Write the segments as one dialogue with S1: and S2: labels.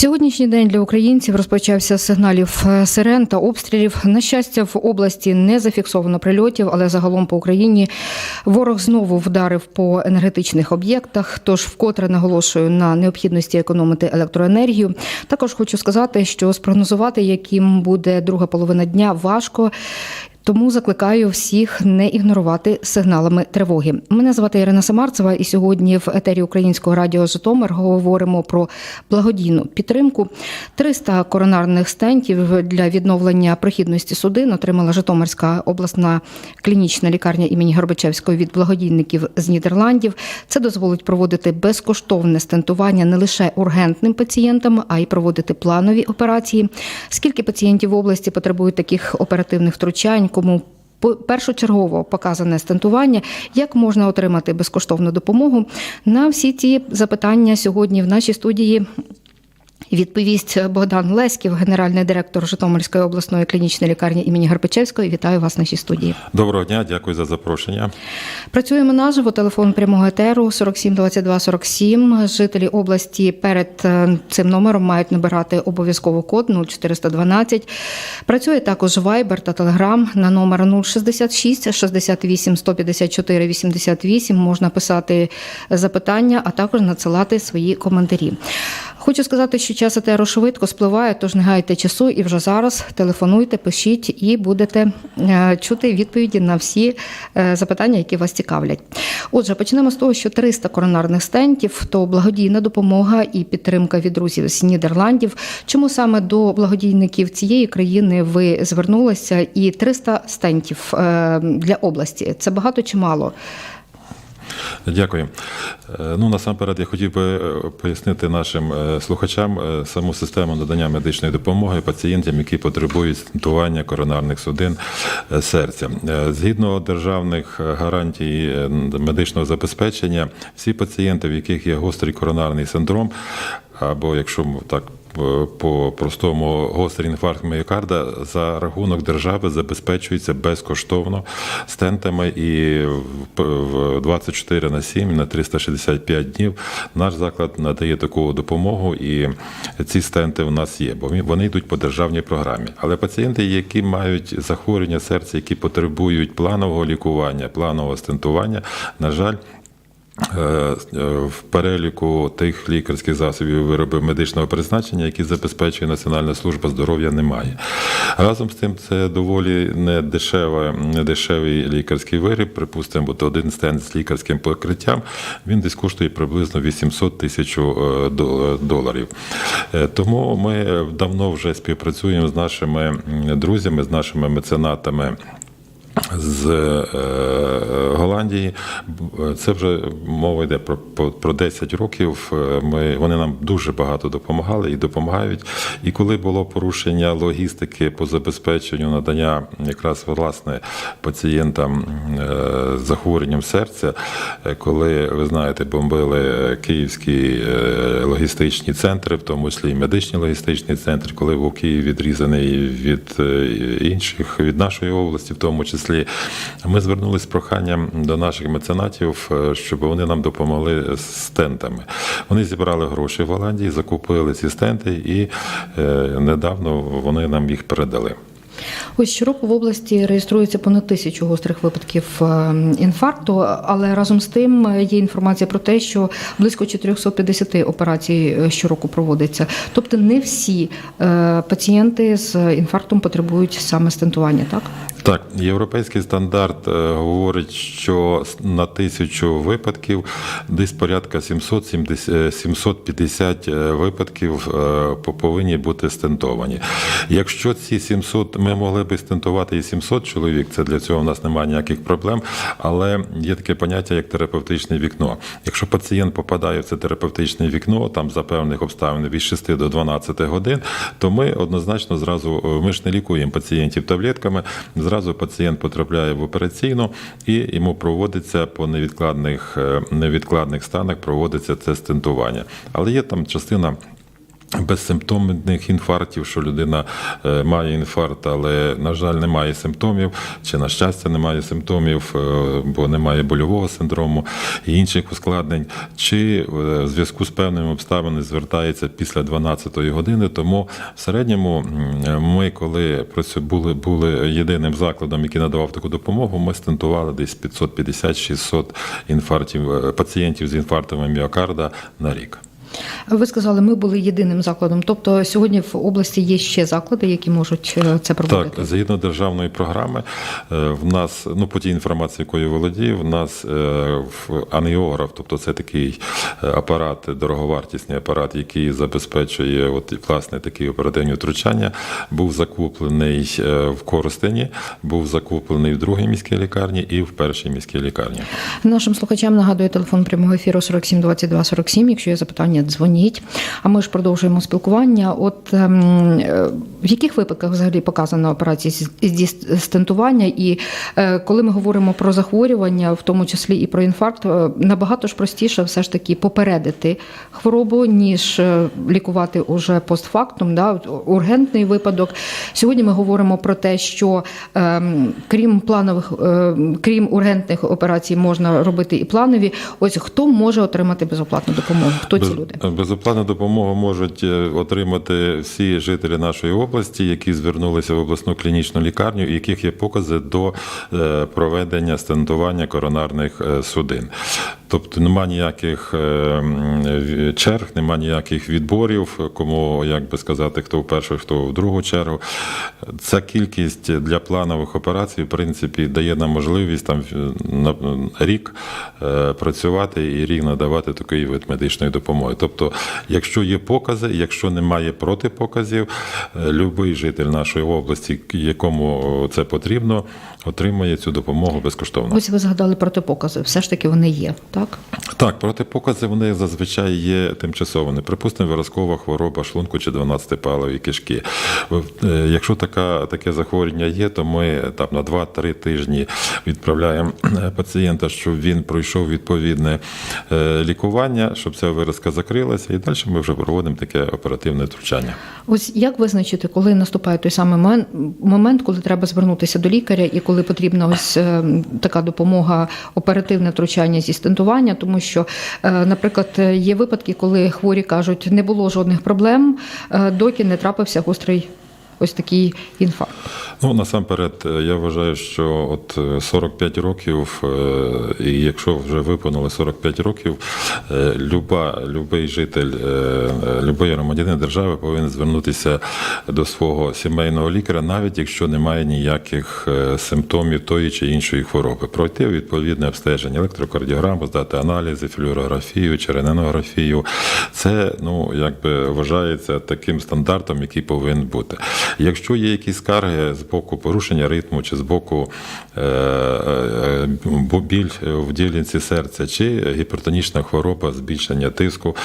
S1: Сьогоднішній день для українців розпочався з сигналів е, сирен та обстрілів. На щастя, в області не зафіксовано прильотів, але загалом по Україні ворог знову вдарив по енергетичних об'єктах. Тож вкотре наголошую на необхідності економити електроенергію. Також хочу сказати, що спрогнозувати, яким буде друга половина дня, важко. Тому закликаю всіх не ігнорувати сигналами тривоги. Мене звати Ірина Самарцева, і сьогодні в етері Українського радіо Житомир говоримо про благодійну підтримку. 300 коронарних стентів для відновлення прохідності судин отримала Житомирська обласна клінічна лікарня імені Горбачевського від благодійників з Нідерландів. Це дозволить проводити безкоштовне стентування не лише ургентним пацієнтам, а й проводити планові операції. Скільки пацієнтів в області потребують таких оперативних втручань? Кому першочергово показане стентування, як можна отримати безкоштовну допомогу. На всі ці запитання сьогодні в нашій студії. Відповість Богдан Леськів, генеральний директор Житомирської обласної клінічної лікарні імені Гарпичевської. Вітаю вас в нашій студії.
S2: Доброго дня, дякую за запрошення.
S1: Працюємо наживо. Телефон прямого етеру 47 22 47. Жителі області перед е, цим номером мають набирати обов'язково код 0412. Працює також Viber та Telegram на номер 066 68 154 88. Можна писати запитання, а також надсилати свої коментарі. Хочу сказати, що час етеру швидко спливає, тож не гайте часу і вже зараз телефонуйте, пишіть і будете е, чути відповіді на всі е, запитання, які вас цікавлять. Отже, почнемо з того, що 300 коронарних стентів то благодійна допомога і підтримка від друзів з Нідерландів. Чому саме до благодійників цієї країни ви звернулися? І 300 стентів е, для області це багато чи мало?
S2: Дякую. Е, Ну насамперед я хотів би е, пояснити нашим е, слухачам саму систему надання медичної допомоги пацієнтам, які потребують стентування коронарних судин серця. Згідно державних гарантій медичного забезпечення, всі пацієнти, в яких є гострий коронарний синдром, або якщо так по простому гострий інфаркт міокарда за рахунок держави забезпечується безкоштовно стентами і в- в 24 на 7 на 365 днів наш заклад надає таку допомогу, і ці стенти в нас є, бо вони йдуть по державній програмі. Але пацієнти, які мають захворювання серця, які потребують планового лікування, планового стентування, на жаль. Е, е, в переліку тих лікарських засобів і виробів медичного призначення, які забезпечує Національна служба здоров'я, немає. Разом з тим, це доволі не дешевий лікарський виріб. Припустимо, бо то один стенд з лікарським покриттям він десь коштує приблизно 800 тисяч е, доларів. Тому ми давно вже співпрацюємо з нашими друзями, з нашими меценатами з е, Голландії. Це вже мова йде про, про, про 10 років. Е, Ми, вони нам дуже багато допомагали і допомагають. І коли було порушення логістики по забезпеченню надання якраз власне пацієнтам е, захворюванням серця, е, коли ви знаєте, бомбили київські е, логістичні центри, в тому числі і медичні логістичні центри, коли був Київ відрізаний від е, інших, від нашої області, в тому числі, ми звернулися з проханням до наших меценатів, е, щоб вони нам допомогли з стентами. Вони зібрали гроші в Голландії, закупили ці стенти, і е, недавно вони нам їх передали.
S1: Ось щороку в області реєструється понад тисячу гострих випадків е, інфаркту, але разом з тим є інформація про те, що близько 450 операцій щороку проводиться. Тобто не всі пацієнти з інфарктом потребують саме стентування, так?
S2: Так, європейський стандарт е, говорить, що на тисячу випадків десь порядка 770, е, 750 е, випадків е, повинні бути стентовані. Якщо ці 700, ми могли би стентувати і 700 чоловік, це для цього в нас немає ніяких проблем, але є таке поняття як терапевтичне вікно. Якщо пацієнт попадає в це терапевтичне вікно, там за певних обставин від 6 до 12 годин, то ми однозначно зразу ми ж не лікуємо пацієнтів таблетками. Зразу пацієнт потрапляє в операційну і йому проводиться по невідкладних е, невідкладних станах, проводиться це стентування. Але є там частина. Безсимптомних інфарктів, що людина е, має інфаркт, але, на жаль, немає симптомів, чи на щастя, немає симптомів, е, бо немає больового синдрому і інших ускладнень, чи е, в зв'язку з певними обставинами звертається після 12-ї години. Тому в середньому ми, коли були, були єдиним закладом, який надавав таку допомогу, ми стентували десь 550-600 інфарктів пацієнтів з інфарктами міокарда на рік.
S1: Ви сказали, ми були єдиним закладом. Тобто сьогодні в області є ще заклади, які можуть е, це проводити.
S2: Так, згідно державної програми, е, в нас, ну по тій інформації, якою володію, в нас е, в аніограф, тобто це такий апарат, дороговартісний апарат, який забезпечує от власне такі оперативні втручання, був закуплений в Коростені, був закуплений в другій міській лікарні і в першій міській лікарні.
S1: Нашим слухачам нагадую телефон прямого ефіру 47 22 47. Якщо є запитання, дзвоніть. А ми ж продовжуємо спілкування. От ем, в яких випадках взагалі показана операція з- зі стентування? І е, коли ми говоримо про захворювання, в тому числі і про інфаркт, е, набагато ж простіше все ж таки попередити хворобу, ніж е, лікувати уже постфактум, да, ургентний випадок. Сьогодні ми говоримо про те, що ем, крім планових, крім ургентних операцій, можна робити і планові. Ось хто може отримати безоплатну допомогу? Хто ці
S2: Без-
S1: люди?
S2: Безоплатну допомогу можуть е, отримати всі жителі нашої області, які звернулися в обласну клінічну лікарню, і яких є покази до е, проведення стентування коронарних е, судин. Тобто нема ніяких е, в- черг, нема ніяких відборів, кому як би сказати, хто в першу, хто в другу чергу. Ця кількість для планових операцій, в принципі, дає нам можливість там на рік е, працювати і рік надавати такий вид медичної допомоги. Тобто, якщо є покази, якщо немає протипоказів, е, любий житель нашої області, якому це потрібно, отримає цю допомогу безкоштовно.
S1: Ось ви згадали протипокази. Все ж таки вони є, так?
S2: Так, протипокази вони зазвичай є тимчасовими. Припустимо, виразкова хвороба шлунку чи 12-палові кишки. Е, Якщо така, таке захворювання є, то ми там на 2-3 тижні відправляємо е, пацієнта, щоб він пройшов відповідне е, лікування, щоб ця виразка закрилася, і далі ми вже проводимо таке оперативне втручання.
S1: Ось як визначити, коли наступає той самий момент, коли треба звернутися до лікаря, і коли потрібна ось така допомога, оперативне втручання зі стентування, тому що, е, наприклад, є випадки, коли хворі кажуть, не було жодних проблем, е, доки не трапився гострий ось такий інфаркт.
S2: Ну насамперед, е, я вважаю, що от е, 45 років, е, і якщо вже виповнили 45 років, е, люба, любий житель, е, е, любий громадянин держави повинен звернутися до свого сімейного лікаря, навіть якщо немає ніяких е, симптомів тої чи іншої хвороби. Пройти відповідне обстеження, електрокардіограму, здати аналізи, флюорографію чи рентгенографію. Це ну якби вважається таким стандартом, який повинен бути. Якщо є якісь скарги з боку порушення ритму чи з боку е, е, біль в ділянці серця чи гіпертонічна хвороба, збільшення тиску,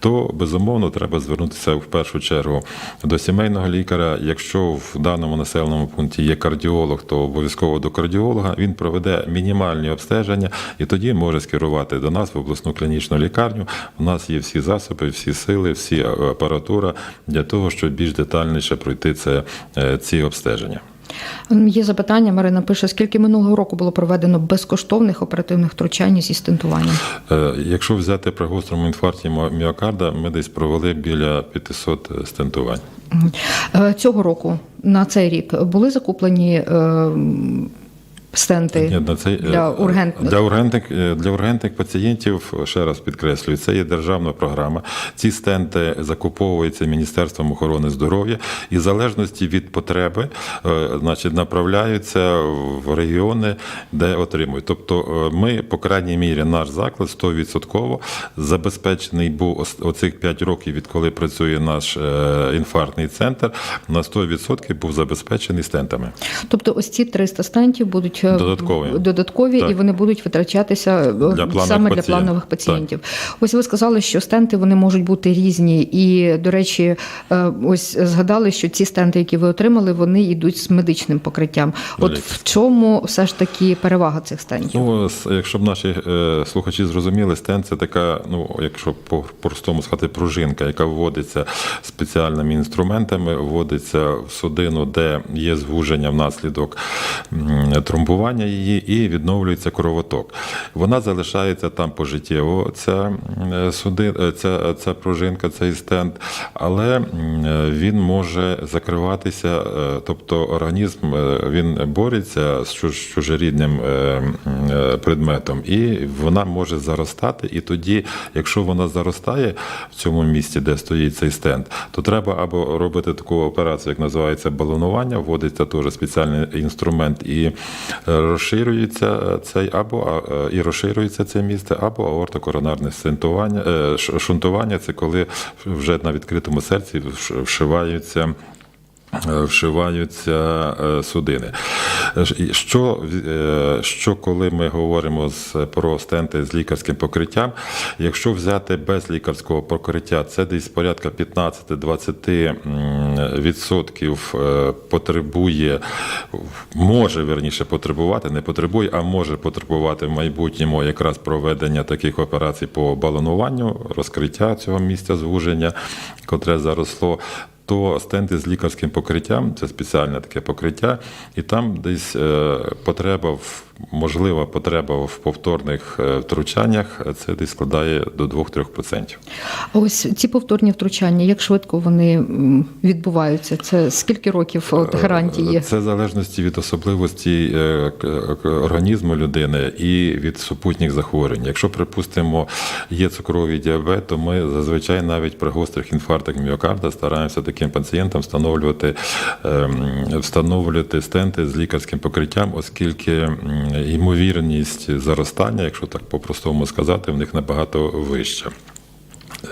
S2: то безумовно треба звернутися в першу чергу до сімейного лікаря. Якщо в даному населеному пункті є кардіолог, то обов'язково до кардіолога він проведе мінімальні обстеження і тоді може скерувати до нас в обласну клінічну лікарню. У нас є всі засоби, всі сили, всі апаратура для того, щоб більш детальніше пройти це, е, ці обстеження.
S1: Є запитання. Марина пише, скільки минулого року було проведено безкоштовних оперативних втручань зі стентуванням?
S2: Е, Якщо взяти при гострому інфаркті міокарда, ми десь провели біля 500 стентувань.
S1: Е, Цього року на цей рік були закуплені стенти
S2: Ні, на цей,
S1: для
S2: е,
S1: ургентних?
S2: для ургентних е, для ургентних пацієнтів ще раз підкреслюю, це є державна програма. Ці стенти закуповуються Міністерством охорони здоров'я і в залежності від потреби, е, значить, направляються в регіони, де отримують. Тобто, ми, по крайній мірі, наш заклад 100% забезпечений був оцих 5 років, відколи працює наш інфарктний центр, на 100% був забезпечений стентами.
S1: Тобто ось ці 300 стентів будуть
S2: Додаткові.
S1: додаткові
S2: Так.
S1: і вони будуть витрачатися е,
S2: планових
S1: саме для планових пацієнтів. Ось ви сказали, що стенти вони можуть бути різні. І, до речі, е, ось згадали, що ці стенти, які ви отримали, вони йдуть з медичним покриттям. От
S2: Велике.
S1: в чому все ж таки перевага цих стентів?
S2: Ну, якщо б наші е, слухачі зрозуміли, стенд це така, ну якщо по простому сказати, пружинка, яка вводиться спеціальними інструментами, вводиться в судину, де є звуження внаслідок м, тромбування її, і відновлюється кровоток. Вона залишається там пожиттєво. Ця суди, е, ця, ця пружинка, цей стенд, але він може закриватися, е, тобто організм е, він бореться з чужорідним е, е, предметом, і вона може заростати. І тоді, якщо вона заростає в цьому місці, де стоїть цей стенд, то треба або робити таку операцію, як називається балонування, вводиться теж спеціальний інструмент і е, розширюється цей або е, і розширюється це місце, або аортокоронарне е, шунтування. Це коли вже на відкритому серці вш- вшиваються. Е, Вшиваються е, судини. Е, Що, що коли ми говоримо з, про стенти з лікарським покриттям, якщо взяти без лікарського покриття, це десь порядка 15-20% м, відсотків е, потребує, може верніше потребувати, не потребує, а може потребувати в майбутньому якраз проведення таких операцій по балонуванню, розкриття цього місця звуження, котре заросло. То стенди з лікарським покриттям це спеціальне таке покриття, і там десь е, потреба в можлива потреба в повторних е, втручаннях це десь складає до 2-3%.
S1: А Ось ці повторні втручання, як швидко вони відбуваються? Це скільки років гарантії?
S2: Це в залежності від особливості е, організму людини і від супутніх захворювань. Якщо, припустимо, є цукровий діабет, то ми зазвичай навіть при гострих інфарктах міокарда стараємося таким пацієнтам встановлювати, ем, встановлювати стенти з лікарським покриттям, оскільки ймовірність заростання, якщо так по-простому сказати, в них набагато вища.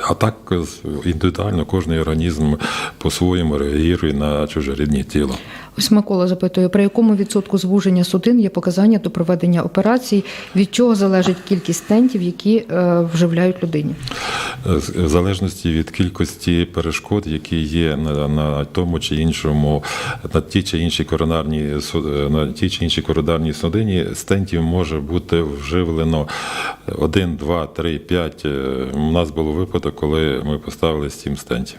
S2: А так індивідуально кожен організм по-своєму реагує на чужорідні тіло.
S1: Ось Микола запитує, при якому відсотку звуження судин є показання до проведення операцій, від чого залежить кількість стентів, які е, вживляють людині?
S2: З- В залежності від кількості перешкод, які є на, на тому чи іншому, на ті чи інші коронарні су- на ті чи інші коронарні судині, стентів може бути вживлено 1, 2, 3, 5. У нас був випадок, коли ми поставили 7 стентів.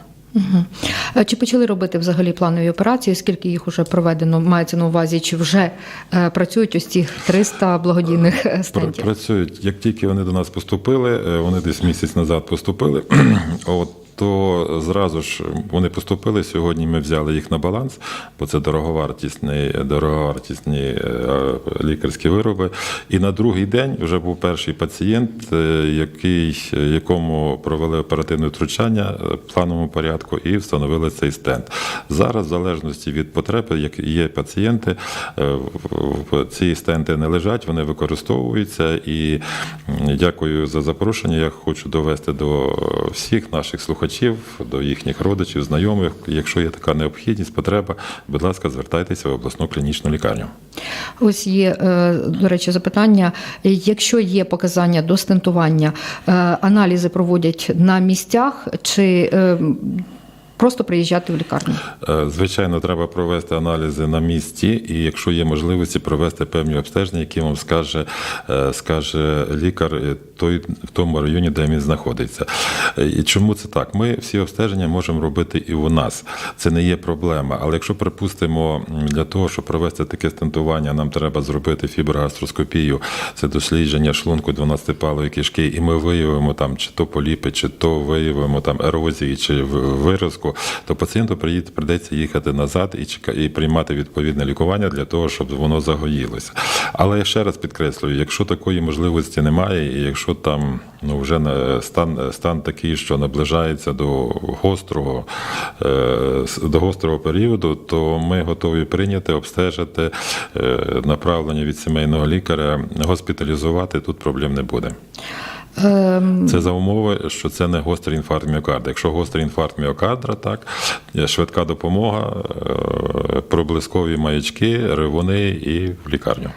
S1: Е, Чи почали робити взагалі планові операції? Скільки їх вже проведено? Мається на увазі, чи вже е, працюють ось ці 300 благодійних стендів?
S2: Працюють. Як тільки вони до нас поступили, е, вони десь місяць назад поступили. От то зразу ж вони поступили. Сьогодні ми взяли їх на баланс, бо це дороговартісні, дороговартісні е, лікарські вироби. І на другий день вже був перший пацієнт, е, який, якому провели оперативне втручання е, в плановому порядку і встановили цей стенд. Зараз, в залежності від потреби, як є пацієнти, е, ці стенти не лежать, вони використовуються. І дякую за запрошення. Я хочу довести до всіх наших слухачів, до їхніх родичів, знайомих. Якщо є така необхідність, потреба, будь ласка, звертайтеся в обласну клінічну лікарню.
S1: Ось є, е, до речі, запитання. Якщо є показання до стентування, е, аналізи проводять на місцях чи е, просто приїжджати в лікарню?
S2: Звичайно, треба провести аналізи на місці, і якщо є можливості, провести певні обстеження, які вам скаже, скаже лікар той, в тому районі, де він знаходиться. Е, І чому це так? Ми всі обстеження можемо робити і у нас. Це не є проблема. Але якщо припустимо, для того, щоб провести таке стентування, нам треба зробити фіброгастроскопію, це дослідження шлунку 12-палої кишки, і ми виявимо там чи то поліпи, чи то виявимо там ерозії, чи виразку, то пацієнту прийдеться їхати назад і чека- і приймати відповідне лікування для того, щоб воно загоїлося. Але я ще раз підкреслюю, якщо такої можливості немає, і якщо там ну вже на- стан, стан такий, що наближається до гострого, е, до гострого періоду, то ми готові прийняти, обстежити е, направлення від сімейного лікаря, госпіталізувати. Тут проблем не буде.
S1: Ем,
S2: Це за умови, що це не гострий інфаркт міокарда. Якщо гострий інфаркт міокарда, так швидка допомога, е, проблискові маячки, ревуни і в лікарню.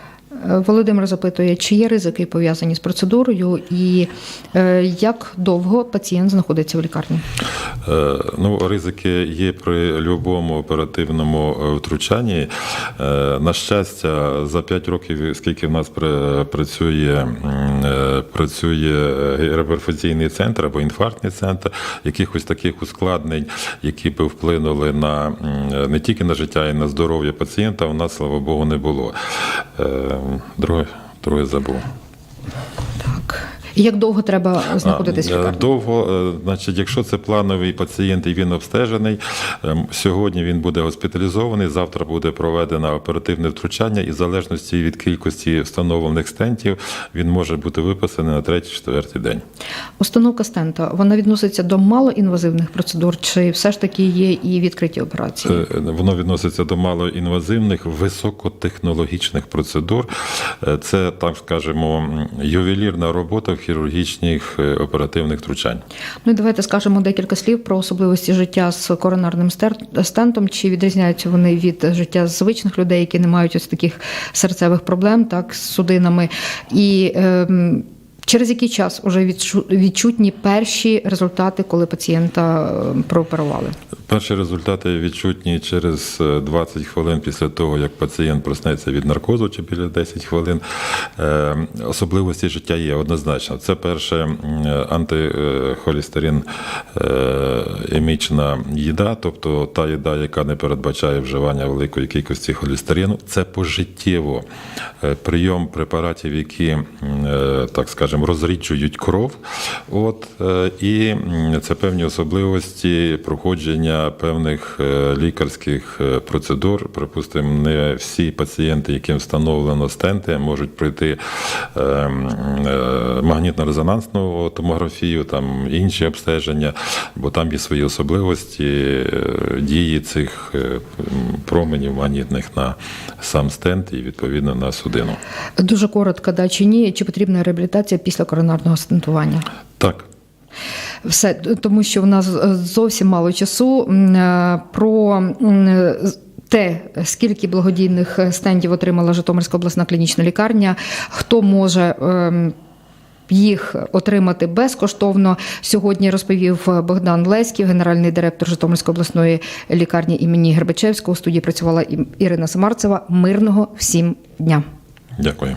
S1: Володимир запитує, чи є ризики пов'язані з процедурою, і е, як довго пацієнт знаходиться в лікарні?
S2: Е, Ну, ризики є при будь-якому оперативному е, втручанні. На щастя, за 5 років, скільки в нас пр- працює, працює реперфуційний центр або інфарктний центр, якихось таких ускладнень, які би вплинули на не тільки на життя, і на здоров'я пацієнта, у нас, слава Богу, не було. Е, Друге, друге забув.
S1: І як довго треба знаходитись в
S2: е,
S1: лікарні?
S2: Довго, е, значить, якщо це плановий пацієнт і він обстежений, ем, сьогодні він буде госпіталізований, завтра буде проведено оперативне втручання, і в залежності від кількості встановлених стентів він може бути виписаний на третій-четвертий день.
S1: Установка стента вона відноситься до малоінвазивних процедур, чи все ж таки є і відкриті операції?
S2: Е, Воно відноситься до малоінвазивних, високотехнологічних процедур. Це, так скажемо, ювелірна робота в хірургічних е, оперативних втручань.
S1: Ну і давайте скажемо декілька слів про особливості життя з коронарним стентом. Чи відрізняються вони від життя звичних людей, які не мають ось таких серцевих проблем, так з судинами? І ем, через який час вже відчутні перші результати, коли пацієнта ем, прооперували?
S2: Перші результати відчутні через е, 20 хвилин після того, як пацієнт проснеться від наркозу, чи біля 10 хвилин. Е, Особливості життя є однозначно. Це перше антихолістерин е, емічна їда, тобто та їда, яка не передбачає вживання великої кількості холестерину. Це пожиттєво Е, прийом препаратів, які, е, так скажемо, розріджують кров. От, е, і це певні особливості проходження певних е, лікарських е, процедур. Припустимо, не всі пацієнти, яким встановлено стенти, можуть пройти магнітно-резонансну томографію, там інші обстеження, бо там є свої особливості дії цих променів магнітних на сам стенд і відповідно на судину.
S1: Дуже коротко, да чи ні, чи потрібна реабілітація після коронарного стентування?
S2: Так.
S1: Все тому, що в нас е, зовсім мало часу е, про те, скільки благодійних е, стендів отримала Житомирська обласна клінічна лікарня, хто може. ем, Їх отримати безкоштовно сьогодні розповів Богдан Леськів, генеральний директор Житомирської обласної лікарні імені Гербачевського. У студії працювала Ірина Самарцева. Мирного всім дня.
S2: Дякую.